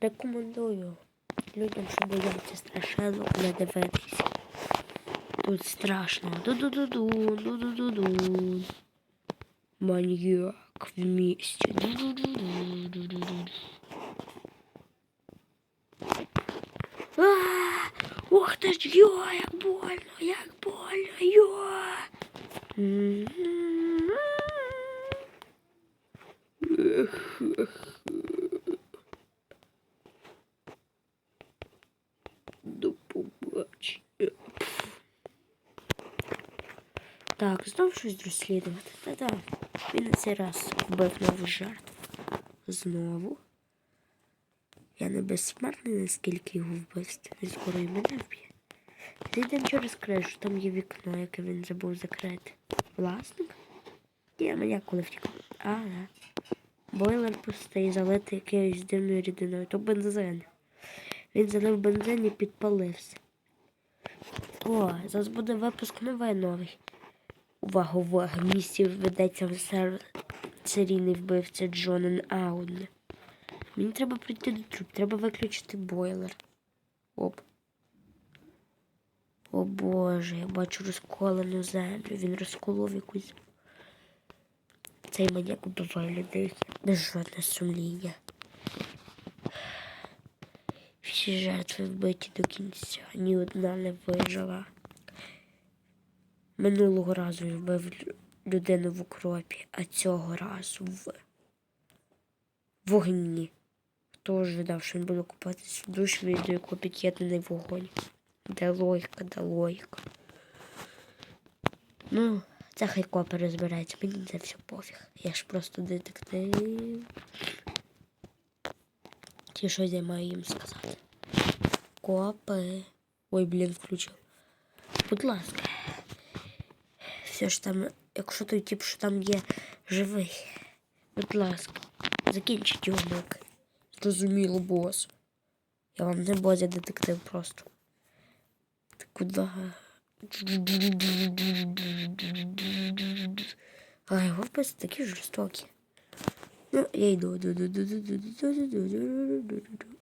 Рекомендую людям, що бояться страшенно не дивитися. Тут страшно. Ду-ду-ду-ду, ду-ду-ду-ду. Маньяк в місті. Ду-ду-ду-ду-ду-ду-ду. Ух ти ж, йо, як больно, як больно, йо. Ех, ех. До побачення. Так, знов щось розслідувати. Та-да. Він на цей раз вбив нову жертву. Знову. Я не безсмертний, наскільки його вбивств. Він скоро і мене вб'є. Зійдемо через кришу, там є вікно, яке він забув закрити. Власник? Ні, мене коли втікав. А, да. Бойлер пустий, залитий якоюсь дивною рідиною. То бензин. Він залив бензин і підпалився. О, зараз буде випуск новий новий. Увага, увага, в місті ведеться сер... серійний вбивця Джонен Аудне. Мені треба прийти до труб, треба виключити бойлер. Оп. О Боже, я бачу розколену землю. Він розколов якусь. Цей маньяк убиває людей без жодного сумління. Всі жертви вбиті до кінця, ні одна не вижила. Минулого разу вбив людину в укропі, а цього разу в вогні. Хто ожидав, що він буде купатися в душ, до якого під'єднаний вогонь. Де логіка, де логіка. Ну, це хай копи розбирається, мені це все пофіг. Я ж просто детектив. Ті, що я маю їм сказати. Копи. Ой, блін, включив. Будь ласка. Все ж там, якщо той тип, що там є живий. Будь ласка, закінчіть його муки. Зрозуміло, бос. Я вам не бос, я детектив просто. Ти куди? Ай, господи, такі жорстокі. Ну, я йду.